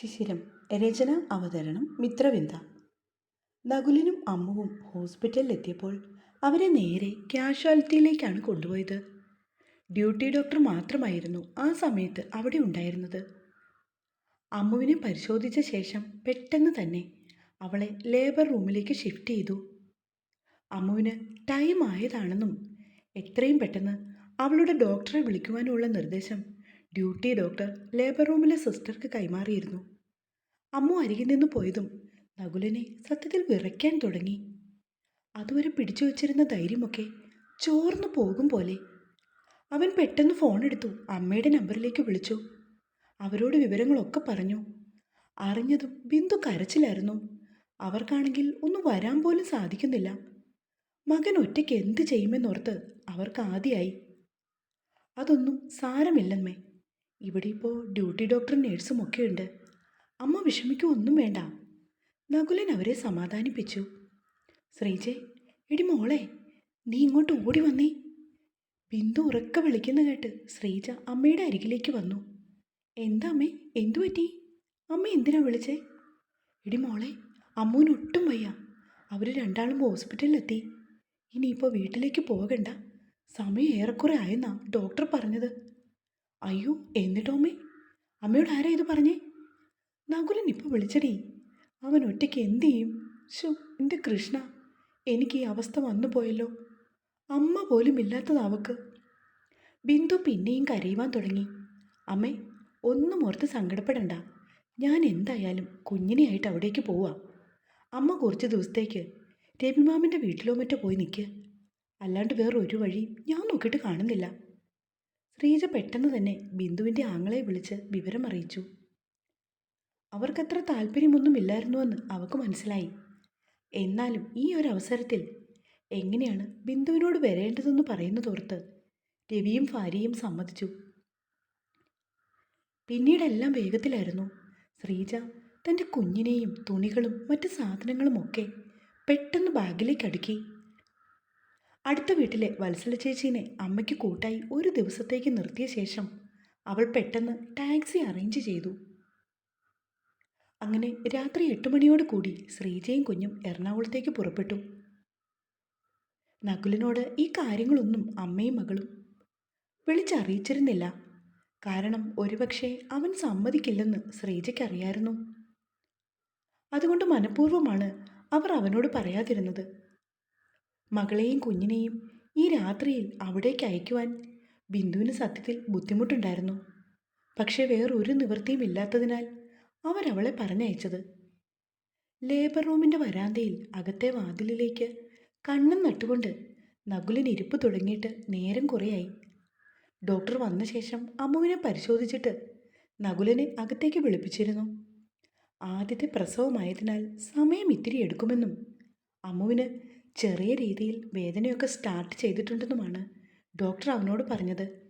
ശിശിരം രചന അവതരണം മിത്രവിന്ദ. നകുലിനും അമ്മുവും ഹോസ്പിറ്റലിലെത്തിയപ്പോൾ അവരെ നേരെ ക്യാഷ്വാലിറ്റിയിലേക്കാണ് കൊണ്ടുപോയത്. ഡ്യൂട്ടി ഡോക്ടർ മാത്രമായിരുന്നു ആ സമയത്ത് അവിടെ ഉണ്ടായിരുന്നത്. അമ്മുവിനെ പരിശോധിച്ച ശേഷം പെട്ടെന്ന് തന്നെ അവളെ ലേബർ റൂമിലേക്ക് ഷിഫ്റ്റ് ചെയ്തു. അമ്മുവിന് ടൈം ആയതാണെന്നും എത്രയും പെട്ടെന്ന് അവളുടെ ഡോക്ടറെ വിളിക്കുവാനുള്ള നിർദ്ദേശം ഡ്യൂട്ടി ഡോക്ടർ ലേബർ റൂമിലെ സിസ്റ്റർക്ക് കൈമാറിയിരുന്നു. അമ്മു അരികിൽ നിന്ന് പോയതും നകുലനെ സത്യത്തിൽ വിറയ്ക്കാൻ തുടങ്ങി. അതുവരെ പിടിച്ചു വച്ചിരുന്ന ധൈര്യമൊക്കെ ചോർന്നു പോകും പോലെ. അവൻ പെട്ടെന്ന് ഫോൺ എടുത്തു അമ്മയുടെ നമ്പറിലേക്ക് വിളിച്ചു. അവരോട് വിവരങ്ങളൊക്കെ പറഞ്ഞു. അറിഞ്ഞതും ബിന്ദു കരച്ചിലായിരുന്നു. അവർക്കാണെങ്കിൽ ഒന്ന് വരാൻ പോലും സാധിക്കുന്നില്ല. മകൻ ഒറ്റയ്ക്ക് എന്ത് ചെയ്യുമെന്നോർത്ത് അവർക്ക് ആദ്യമായി അതൊന്നും സാരമില്ലമ്മേ ഇവിടെ ഇപ്പോൾ ഡ്യൂട്ടി ഡോക്ടറും നേഴ്സും ഒക്കെ ഉണ്ട്. അമ്മ വിഷമിക്കൊന്നും വേണ്ട. നകുലൻ അവരെ സമാധാനിപ്പിച്ചു. ശ്രീജെ എടി മോളെ നീ ഇങ്ങോട്ട് ഓടി വന്നേ. ബിന്ദു ഉറക്ക വിളിക്കുന്ന കേട്ട് ശ്രീജ അമ്മയുടെ അരികിലേക്ക് വന്നു. എന്താ അമ്മേ എന്തു പറ്റി? അമ്മ എന്തിനാ വിളിച്ചേ? എടി മോളെ അമ്മൂന് ഒട്ടും വയ്യ. അവർ രണ്ടാളും ഹോസ്പിറ്റലിലെത്തി. ഇനിയിപ്പോൾ വീട്ടിലേക്ക് പോകണ്ട. സമയം ഏറെക്കുറെ ആയെന്നാ ഡോക്ടർ പറഞ്ഞത്. അയ്യോ എന്നിട്ടോ അമ്മേ? അമ്മയോട് ആരാ ഇത് പറഞ്ഞേ? നകുലൻ ഇപ്പോൾ വിളിച്ചടി. അവൻ ഒറ്റയ്ക്ക് എന്ത് ചെയ്യും? ശോ എന്റെ കൃഷ്ണ എനിക്ക് ഈ അവസ്ഥ വന്നു പോയല്ലോ. അമ്മ പോലും ഇല്ലാത്തത് അവക്ക്. ബിന്ദു പിന്നെയും കരയുവാൻ തുടങ്ങി. അമ്മേ ഒന്നും ഓർത്ത് സങ്കടപ്പെടണ്ട. ഞാൻ എന്തായാലും കുഞ്ഞിനെയായിട്ട് അവിടേക്ക് പോവാം. അമ്മ കുറച്ച് ദിവസത്തേക്ക് രവിമാമിന്റെ വീട്ടിലോ മറ്റോ പോയി നിൽക്കുക അല്ലാണ്ട് വേറൊരു വഴി ഞാൻ നോക്കിയിട്ട് കാണുന്നില്ല. ശ്രീജ പെട്ടെന്ന് തന്നെ ബിന്ദുവിന്റെ ആങ്ങളെ വിളിച്ച് വിവരം അറിയിച്ചു അവർക്കത്ര താല്പര്യമൊന്നുമില്ലായിരുന്നുവെന്ന് അവൾക്ക് മനസ്സിലായി. എന്നാലും ഈ ഒരു അവസരത്തിൽ എങ്ങനെയാണ് ബിന്ദുവിനോട് വരേണ്ടതെന്ന് പറയുന്നതോർത്ത് രവിയും ഭാര്യയും സമ്മതിച്ചു. പിന്നീടെല്ലാം വേഗത്തിലായിരുന്നു. ശ്രീജ തന്റെ കുഞ്ഞിനെയും തുണികളും മറ്റ് സാധനങ്ങളുമൊക്കെ പെട്ടെന്ന് ബാഗിലേക്ക് അടുക്കി. അടുത്ത വീട്ടിലെ വത്സല ചേച്ചീനെ അമ്മയ്ക്ക് കൂട്ടായി ഒരു ദിവസത്തേക്ക് നിർത്തിയ ശേഷം അവൾ പെട്ടെന്ന് ടാക്സി അറേഞ്ച് ചെയ്തു. അങ്ങനെ രാത്രി എട്ട് മണിയോട് കൂടി ശ്രീജയും കുഞ്ഞും എറണാകുളത്തേക്ക് പുറപ്പെട്ടു. നകുലിനോട് ഈ കാര്യങ്ങളൊന്നും അമ്മയും മകളും വിളിച്ചറിയിച്ചിരുന്നില്ല. കാരണം ഒരുപക്ഷെ അവൻ സമ്മതിക്കില്ലെന്ന് ശ്രീജയ്ക്കറിയായിരുന്നു. അതുകൊണ്ട് മനഃപൂർവമാണ് അവർ അവനോട് പറയാതിരുന്നത്. മകളെയും കുഞ്ഞിനെയും ഈ രാത്രിയിൽ അവിടേക്ക് അയക്കുവാൻ ബിന്ദുവിന് സത്യത്തിൽ ബുദ്ധിമുട്ടുണ്ടായിരുന്നു. പക്ഷേ വേറൊരു നിവൃത്തിയും ഇല്ലാത്തതിനാൽ അവരവളെ പറഞ്ഞയച്ചത്. ലേബർ റൂമിന്റെ വരാന്തയിൽ അകത്തെ വാതിലിലേക്ക് കണ്ണും നട്ടുകൊണ്ട് നകുലിൻ ഇരിപ്പ് തുടങ്ങിയിട്ട് നേരം കുറേയായി. ഡോക്ടർ വന്ന ശേഷം അമ്മുവിനെ പരിശോധിച്ചിട്ട് നകുലിനെ അകത്തേക്ക് വിളിപ്പിച്ചിരുന്നു. ആദ്യത്തെ പ്രസവമായതിനാൽ സമയം ഇത്തിരി എടുക്കുമെന്നും അമ്മുവിന് ചെറിയ രീതിയിൽ വേദനയൊക്കെ സ്റ്റാർട്ട് ചെയ്തിട്ടുണ്ടെന്നുമാണ് ഡോക്ടർ അവനോട് പറഞ്ഞത്.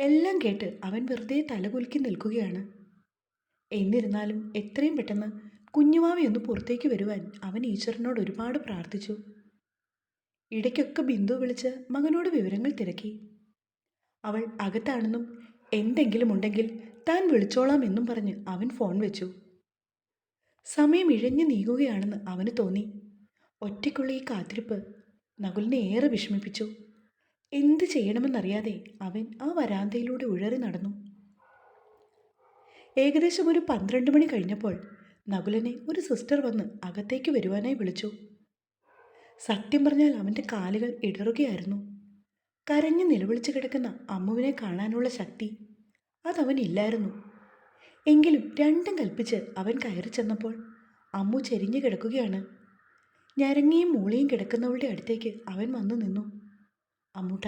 എല്ലാം കേട്ട് അവൻ വെറുതെ തലകുലുക്കി നിൽക്കുകയാണ്. എന്നിരുന്നാലും എത്രയും പെട്ടെന്ന് കുഞ്ഞുമാവയൊന്ന് പുറത്തേക്ക് വരുവാൻ അവൻ ഈശ്വരനോട് ഒരുപാട് പ്രാർത്ഥിച്ചു. ഇടയ്ക്കൊക്കെ ബിന്ദു വിളിച്ച് മകനോട് വിവരങ്ങൾ തിരക്കി. അവൾ അകത്താണെന്നും എന്തെങ്കിലും ഉണ്ടെങ്കിൽ താൻ വിളിച്ചോളാം എന്നും പറഞ്ഞ് അവൻ ഫോൺ വെച്ചു. സമയം ഇഴഞ്ഞു നീങ്ങുകയാണെന്ന് അവന് തോന്നി. ഒറ്റയ്ക്കുള്ള ഈ കാത്തിരിപ്പ് നകുലിനെ ഏറെ വിഷമിപ്പിച്ചു. എന്ത് ചെയ്യണമെന്നറിയാതെ അവൻ ആ വരാന്തയിലൂടെ ഉഴറി നടന്നു. ഏകദേശം ഒരു പന്ത്രണ്ട് മണി കഴിഞ്ഞപ്പോൾ നകുലനെ ഒരു സിസ്റ്റർ വന്ന് അകത്തേക്ക് വരുവാനായി വിളിച്ചു. സത്യം പറഞ്ഞാൽ അവന്റെ കാലുകൾ ഇടറുകയായിരുന്നു. കരഞ്ഞു നിലവിളിച്ച് കിടക്കുന്ന അമ്മുവിനെ കാണാനുള്ള ശക്തി അതവനില്ലായിരുന്നു. എങ്കിലും രണ്ടും കൽപ്പിച്ച് അവൻ കയറി ചെന്നപ്പോൾ അമ്മു ചെരിഞ്ഞു കിടക്കുകയാണ്. ഞരങ്ങിയും മൂളിയും കിടക്കുന്നവളുടെ അടുത്തേക്ക് അവൻ വന്നു നിന്നു. അമ്മൂട്ട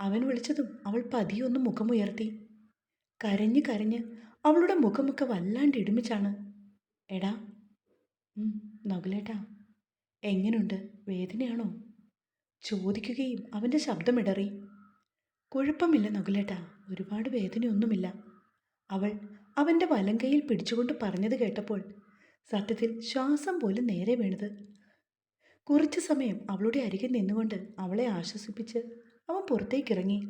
അവൻ വിളിച്ചതും അവൾ പതിയൊന്ന് മുഖമുയർത്തി. കരഞ്ഞ് കരഞ്ഞ് അവളുടെ മുഖമൊക്കെ വല്ലാണ്ട് ഇടുമിച്ചാണ്. എടാ നകുലേട്ടാ എങ്ങനുണ്ട്? വേദനയാണോ? ചോദിക്കുകയും അവന്റെ ശബ്ദമിടറി കുഴപ്പമില്ല നകുലേട്ടാ ഒരുപാട് വേദനയൊന്നുമില്ല. അവൾ അവന്റെ വലങ്കയിൽ പിടിച്ചുകൊണ്ട് പറഞ്ഞത് കേട്ടപ്പോൾ സത്യത്തിൽ ശ്വാസം പോലും നേരെ വീണത്. കുറച്ചു സമയം അവളുടെ അരികിൽ നിന്നുകൊണ്ട് അവളെ ആശ്വസിപ്പിച്ച് അവൻ പുറത്തേക്കിറങ്ങി.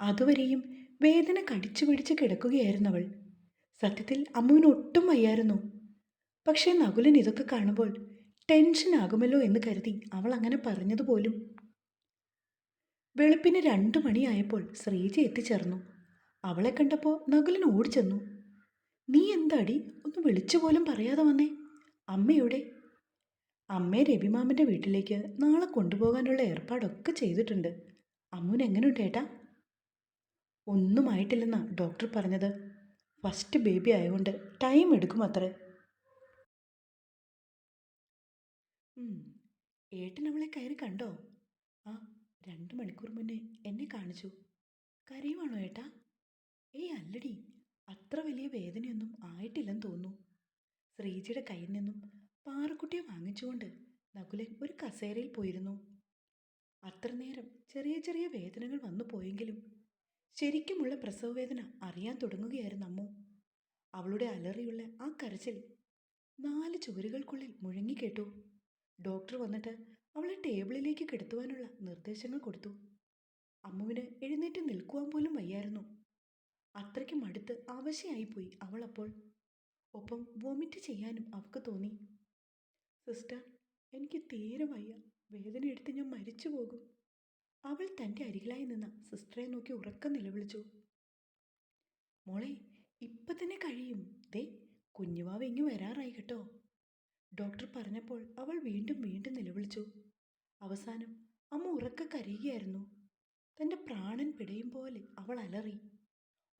അതുവരെയും വേദന കടിച്ചു പിടിച്ച് കിടക്കുകയായിരുന്നവൾ സത്യത്തിൽ അമ്മുവിന് ഒട്ടും വയ്യായിരുന്നു. പക്ഷേ നകുലൻ ഇതൊക്കെ കാണുമ്പോൾ ടെൻഷൻ ആകുമല്ലോ എന്ന് കരുതി അവൾ അങ്ങനെ പറഞ്ഞതുപോലും വെളുപ്പിന് രണ്ടു മണിയായപ്പോൾ ശ്രീജ എത്തിച്ചേർന്നു. അവളെ കണ്ടപ്പോൾ നകുലൻ ഓടിച്ചെന്നു. നീ എന്താടി? ഒന്ന് വിളിച്ചു പോലും പറയാതെ വന്നേ. അമ്മയുടെ അമ്മയെ രവിമാമന്റെ വീട്ടിലേക്ക് നാളെ കൊണ്ടുപോകാനുള്ള ഏർപ്പാടൊക്കെ ചെയ്തിട്ടുണ്ട്. അമ്മുന് എങ്ങനെയുണ്ട് ഏട്ടാ? ഒന്നും ആയിട്ടില്ലെന്നാ ഡോക്ടർ പറഞ്ഞത്. ഫസ്റ്റ് ബേബി ആയതുകൊണ്ട് ടൈം എടുക്കും അത്രേ. ഏട്ടൻ അവളെ കയറി കണ്ടോ? ആ രണ്ട് മണിക്കൂർ മുന്നേ എന്നെ കാണിച്ചു. കരയുവാണോ ഏട്ടാ? ഏയ് അല്ലടി അത്ര വലിയ വേദനയൊന്നും ആയിട്ടില്ലെന്ന് തോന്നുന്നു. ശ്രീജിയുടെ കയ്യിൽ നിന്നും പാറക്കുട്ടിയെ വാങ്ങിച്ചുകൊണ്ട് നകുലൻ ഒരു കസേരയിൽ പോയിരുന്നു. അത്ര നേരം ചെറിയ ചെറിയ വേദനകൾ വന്നു പോയെങ്കിലും ശരിക്കുമുള്ള പ്രസവ വേദന അറിയാൻ തുടങ്ങുകയായിരുന്നു അമ്മു. അവളുടെ അലറിയുള്ള ആ കരച്ചിൽ നാല് ചുവരുകൾക്കുള്ളിൽ മുഴങ്ങിക്കേട്ടു ഡോക്ടർ വന്നിട്ട് അവളെ ടേബിളിലേക്ക് കിടത്തുവാനുള്ള നിർദ്ദേശങ്ങൾ കൊടുത്തു. അമ്മുവിന് എഴുന്നേറ്റ് നിൽക്കുവാൻ പോലും വയ്യായിരുന്നു. അത്രയ്ക്ക് മടുത്ത് അവശയായിപ്പോയി അവൾ അപ്പോൾ ഒപ്പം വോമിറ്റ് ചെയ്യാനും അവൾക്ക് തോന്നി. സിസ്റ്റർ എനിക്ക് തീരെ വയ്യ. വേദന എടുത്ത് ഞാൻ മരിച്ചു പോകും. അവൾ തന്റെ അരികിലായി നിന്ന സിസ്റ്ററെ നോക്കി ഉറക്കം നിലവിളിച്ചു. മോളെ ഇപ്പം തന്നെ കഴിയും. ദേ കുഞ്ഞുവാവ് ഇങ്ങ് വരാറായി കേട്ടോ. ഡോക്ടർ പറഞ്ഞപ്പോൾ അവൾ വീണ്ടും വീണ്ടും നിലവിളിച്ചു. അവസാനം അമ്മ ഉറക്ക കരയുകയായിരുന്നു. തന്റെ പ്രാണൻ പിടയും പോലെ അവൾ അലറി.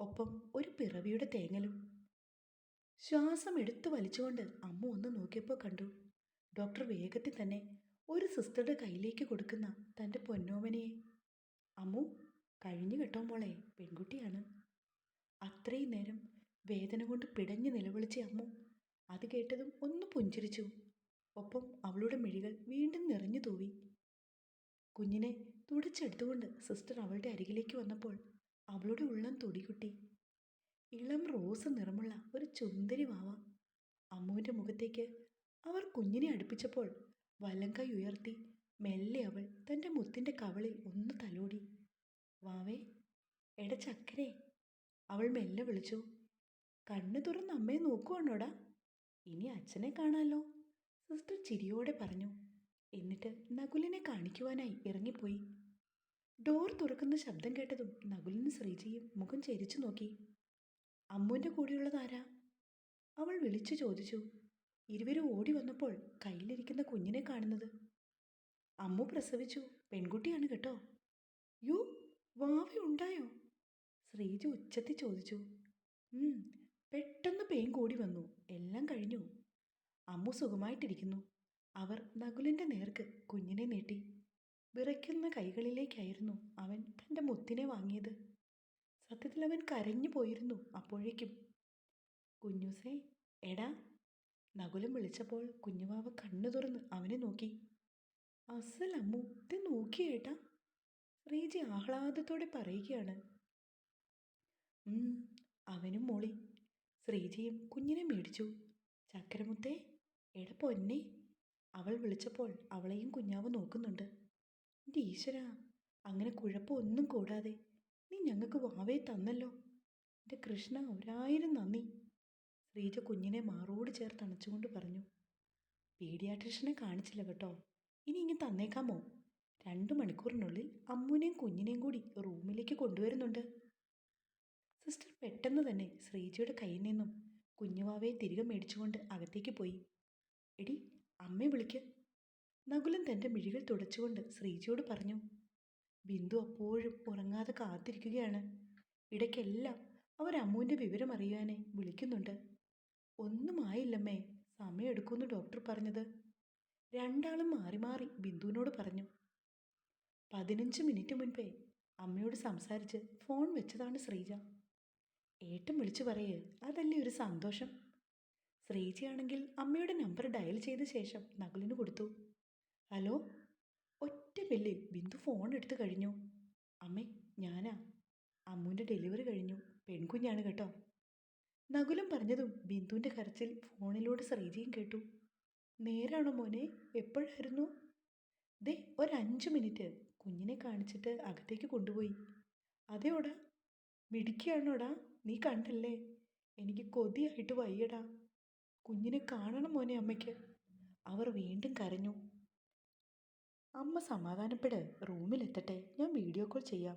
ഒപ്പം ഒരു പിറവിയുടെ തേങ്ങലും. ശ്വാസം എടുത്തു വലിച്ചുകൊണ്ട് അമ്മ ഒന്ന് നോക്കിയപ്പോൾ കണ്ടു. ഡോക്ടർ വേഗത്തിൽ തന്നെ ഒരു സിസ്റ്ററുടെ കയ്യിലേക്ക് കൊടുക്കുന്ന തന്റെ പൊന്നോമനയെ. അമ്മു കഴിഞ്ഞു കെട്ടോ മോളെ പെൺകുട്ടിയാണ്. അത്രയും നേരം വേദന കൊണ്ട് പിടഞ്ഞു നിലവിളിച്ച അമ്മു അത് കേട്ടതും ഒന്ന് പുഞ്ചിരിച്ചു. ഒപ്പം അവളുടെ മിഴികൾ വീണ്ടും നിറഞ്ഞു തൂവി. കുഞ്ഞിനെ തുടച്ചെടുത്തുകൊണ്ട് സിസ്റ്റർ അവളുടെ അരികിലേക്ക് വന്നപ്പോൾ അവളുടെ ഉള്ളം തുടികുട്ടി. ഇളം റോസ് നിറമുള്ള ഒരു ചുന്ദരി വാവ അമ്മുവിന്റെ മുഖത്തേക്ക് അവർ കുഞ്ഞിനെ അടുപ്പിച്ചപ്പോൾ വലങ്കൈ ഉയർത്തി മെല്ലെ അവൾ തന്റെ മുത്തിന്റെ കവളിൽ ഒന്ന് തലോടി. വാവേ എട ചക്കരെ അവൾ മെല്ലെ വിളിച്ചു. കണ്ണു തുറന്ന് അമ്മയെ നോക്കുവാണോടാ? ഇനി അച്ഛനെ കാണാലോ? സിസ്റ്റർ ചിരിയോടെ പറഞ്ഞു. എന്നിട്ട് നകുലിനെ കാണിക്കുവാനായി ഇറങ്ങിപ്പോയി. ഡോർ തുറക്കുന്ന ശബ്ദം കേട്ടതും നകുലിന് ശ്രീജിയും മുഖം ചെരിച്ചു നോക്കി. അമ്മുവിന്റെ കൂടെയുള്ളതാരാ അവൾ വിളിച്ചു ചോദിച്ചു. ഇരുവരും ഓടി വന്നപ്പോൾ കയ്യിലിരിക്കുന്ന കുഞ്ഞിനെ കാണുന്നത്. അമ്മു പ്രസവിച്ചു. പെൺകുട്ടിയാണ് കേട്ടോ. യോ വാവി ഉണ്ടായോ? ശ്രീജ ഉച്ചത്തിൽ ചോദിച്ചു. "ഉം, പെട്ടെന്ന് പെയിൻ കൂടി വന്നു. എല്ലാം കഴിഞ്ഞു. അമ്മു സുഖമായിട്ടിരിക്കുന്നു. അവർ നകുലിന്റെ നേർക്ക് കുഞ്ഞിനെ നീട്ടി. വിറയ്ക്കുന്ന കൈകളിലേക്കായിരുന്നു അവൻ തന്റെ മുത്തിനെ വാങ്ങിയത്. സത്യത്തിൽ അവൻ കരഞ്ഞു പോയിരുന്നു അപ്പോഴേക്കും. കുഞ്ഞൂസേ എടാ നകുലം വിളിച്ചപ്പോൾ കുഞ്ഞുവാവ കണ്ണു തുറന്ന് അവനെ നോക്കി. അസൽ അമ്മു ഇത് നോക്കിയേട്ടാ റീജി ആഹ്ലാദത്തോടെ പറയുകയാണ്. അവനും മോളി. ശ്രീജിയും കുഞ്ഞിനെ മേടിച്ചു. ചക്കരമുത്തേ എട പൊന്നെ അവൾ വിളിച്ചപ്പോൾ അവളെയും കുഞ്ഞാവ് നോക്കുന്നുണ്ട്. എന്റെ ഈശ്വര അങ്ങനെ കുഴപ്പമൊന്നും കൂടാതെ. നീ ഞങ്ങൾക്ക് വാവേ തന്നല്ലോ. എന്റെ കൃഷ്ണ ഒരായിരം നന്ദി. ശ്രീജ കുഞ്ഞിനെ മാറോട് ചേർത്ത് അണച്ചുകൊണ്ട് പറഞ്ഞു. പീഡിയാട്രിഷനെ കാണിച്ചില്ല കേട്ടോ. ഇനി ഇങ്ങ് തന്നേക്കാമോ? രണ്ട് മണിക്കൂറിനുള്ളിൽ അമ്മുവിനെയും കുഞ്ഞിനെയും കൂടി റൂമിലേക്ക് കൊണ്ടുവരുന്നുണ്ട്. സിസ്റ്റർ പെട്ടെന്ന് തന്നെ ശ്രീജയുടെ കയ്യിൽ നിന്നും കുഞ്ഞുവാവയെ തിരികെ മേടിച്ചുകൊണ്ട് അകത്തേക്ക് പോയി. എടി അമ്മയെ വിളിക്ക്. നകുലൻ തന്റെ മിഴികൾ തുടച്ചുകൊണ്ട് ശ്രീജിയോട് പറഞ്ഞു ബിന്ദു അപ്പോഴും ഉറങ്ങാതെ കാത്തിരിക്കുകയാണ്. ഇടയ്ക്കെല്ലാം അവർ അമ്മുവിന്റെ വിവരം അറിയാനെ വിളിക്കുന്നുണ്ട്. ഒന്നും ആയില്ലമ്മേ സമയമെടുക്കുമെന്ന് ഡോക്ടർ പറഞ്ഞത്. രണ്ടാളും മാറി മാറി ബിന്ദുവിനോട് പറഞ്ഞു പതിനഞ്ച് മിനിറ്റ് മുൻപേ അമ്മയോട് സംസാരിച്ച് ഫോൺ വെച്ചതാണ് ശ്രീജ. ഏട്ടൻ വിളിച്ചു പറയേ അതല്ലേ ഒരു സന്തോഷം. ശ്രീജയാണെങ്കിൽ അമ്മയുടെ നമ്പർ ഡയൽ ചെയ്ത ശേഷം നകുലിന് കൊടുത്തു. ഹലോ? ഒറ്റ ബില്ലിൽ ബിന്ദു ഫോൺ എടുത്തു കഴിഞ്ഞു. അമ്മേ ഞാനാ. അമ്മുവിന്റെ ഡെലിവറി കഴിഞ്ഞു. പെൺകുഞ്ഞാണ് കേട്ടോ. നകുലം പറഞ്ഞതും ബിന്ദുവിന്റെ കരച്ചിൽ ഫോണിലൂടെ ശ്രീജിയും കേട്ടു. നേരാണോ മോനെ? എപ്പോഴായിരുന്നു? ദേ ഒരഞ്ച് മിനിറ്റ്. കുഞ്ഞിനെ കാണിച്ചിട്ട് അകത്തേക്ക് കൊണ്ടുപോയി. അതെയോടാ? മിടിക്കുകയാണോടാ നീ കണ്ടല്ലേ? എനിക്ക് കൊതിയായിട്ട് വയ്യടാ. കുഞ്ഞിനെ കാണണം മോനെ അമ്മയ്ക്ക്. അവർ വീണ്ടും കരഞ്ഞു. അമ്മ സമാധാനപ്പെട്. റൂമിലെത്തട്ടെ. ഞാൻ വീഡിയോ കോൾ ചെയ്യാം.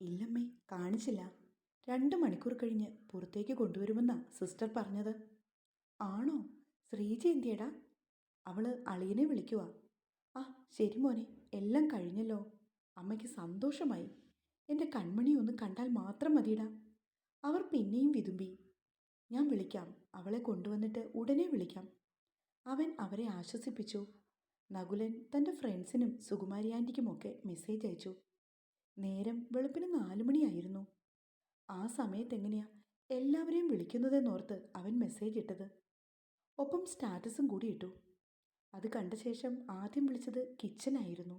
ഇല്ലമ്മേ കാണിച്ചില്ല. രണ്ട് മണിക്കൂർ കഴിഞ്ഞ് പുറത്തേക്ക് കൊണ്ടുവരുമെന്നാ സിസ്റ്റർ പറഞ്ഞത്. ആണോ? ശ്രീജ എന്തിയടാ? അവൾ അളിയനെ വിളിക്കുക ആ ശരി മോനെ. എല്ലാം കഴിഞ്ഞല്ലോ. അമ്മയ്ക്ക് സന്തോഷമായി. എന്റെ കൺമണി ഒന്ന് കണ്ടാൽ മാത്രം മതിയടാ. അവർ പിന്നെയും വിതുമ്പി. ഞാൻ വിളിക്കാം. അവളെ കൊണ്ടുവന്നിട്ട് ഉടനെ വിളിക്കാം. അവൻ അവരെ ആശ്വസിപ്പിച്ചു. നകുലൻ തന്റെ ഫ്രണ്ട്സിനും സുകുമാരി ആന്റിക്കുമൊക്കെ മെസ്സേജ് അയച്ചു. നേരം വെളുപ്പിന് നാലു മണിയായിരുന്നു. ആ സമയത്ത് എങ്ങനെയാ എല്ലാവരെയും വിളിക്കുന്നതെന്നോർത്ത് അവൻ മെസ്സേജ് ഇട്ടത്. ഒപ്പം സ്റ്റാറ്റസും കൂടി ഇട്ടു. അത് കണ്ട ശേഷം ആദ്യം വിളിച്ചത് കിച്ചനായിരുന്നു